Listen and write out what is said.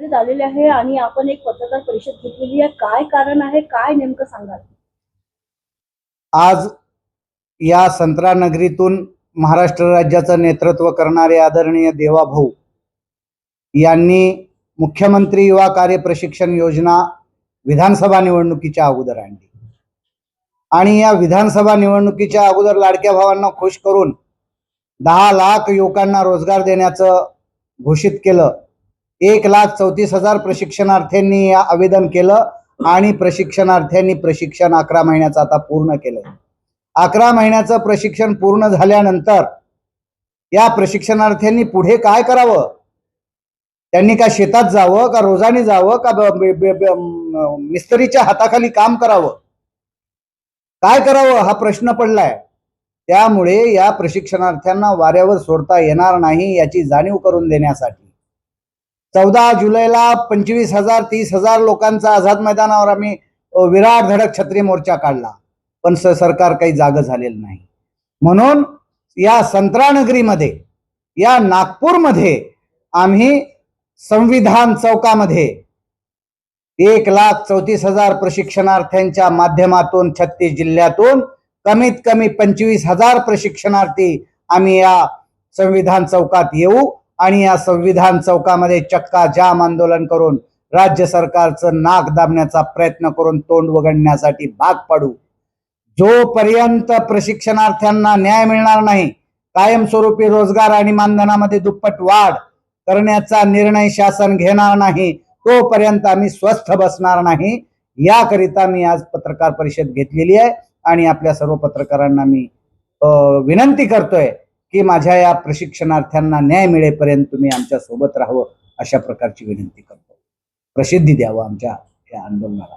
परिषदेत आलेले आहे आणि आपण एक पत्रकार परिषद घेतलेली आहे. काय कारण आहे? काय नेमकं सांगाल? आज या संत्रा नगरीतून महाराष्ट्र राज्याचं नेतृत्व करणारे आदरणीय देवाभाऊ यांनी मुख्यमंत्री युवा कार्य प्रशिक्षण योजना विधानसभा निवडणुकीच्या अगोदर आणली. आणि या विधानसभा निवडणुकीच्या अगोदर लाडक्या भावांना खुश करून दहा लाख युवकांना रोजगार देण्याचं घोषित केलं. एक लाख चौतीस हजार प्रशिक्षणार्थ्यांनी आवेदन केलं आणि प्रशिक्षणार्थ्यांनी प्रशिक्षण अकरा महिन्याचं आता पूर्ण केलंय. अकरा महिन्याचं प्रशिक्षण पूर्ण झाल्यानंतर या प्रशिक्षणार्थ्यांनी पुढे काय करावं? त्यांनी का शेतात जावं का रोजाने जावं का मिस्त्रीच्या हाताखाली काम करावं? काय करावं? हा प्रश्न पडलाय. त्यामुळे या प्रशिक्षणार्थ्यांना वाऱ्यावर सोडता येणार नाही याची जाणीव करून देण्यासाठी चौदा जुलैला पंचवीस हजार तीस हजार लोकांचा आझाद मैदानावर आम्ही विराट धडक छत्री मोर्चा काढला. पण स- सरकार काही जाग झालेलं नाही. म्हणून या संत्रानगरीमध्ये या नागपूरमध्ये आम्ही संविधान चौकामध्ये एक लाख चौतीस हजार प्रशिक्षणार्थ्यांच्या माध्यमातून छत्तीस जिल्ह्यातून कमीत कमी पंचवीस हजार प्रशिक्षणार्थी आम्ही या संविधान चौकात येऊ. आणि या संविधान चौकामध्ये चक्का जाम आंदोलन करून राज्य सरकारचं नाक दाबण्याचा प्रयत्न करून तोंड वगळण्यासाठी भाग पाडू. जोपर्यंत प्रशिक्षणार्थ्यांना न्याय मिळणार नाही कायमस्वरूपी रोजगार आणि मानधनामध्ये दुप्पट वाढ करण्याचा निर्णय शासन घेणार नाही तोपर्यंत आम्ही स्वस्थ बसणार नाही याकरिता मी आज पत्रकार परिषद घेतलेली आहे आणि आपल्या सर्व पत्रकारांना मी विनंती करतोय की माझ्या या प्रशिक्षणार्थ्यांना न्याय मिळेपर्यंत तुम्ही आमच्यासोबत राहावं अशा प्रकारची विनंती करतो. प्रसिद्धी द्यावं आमच्या या आंदोलनाला.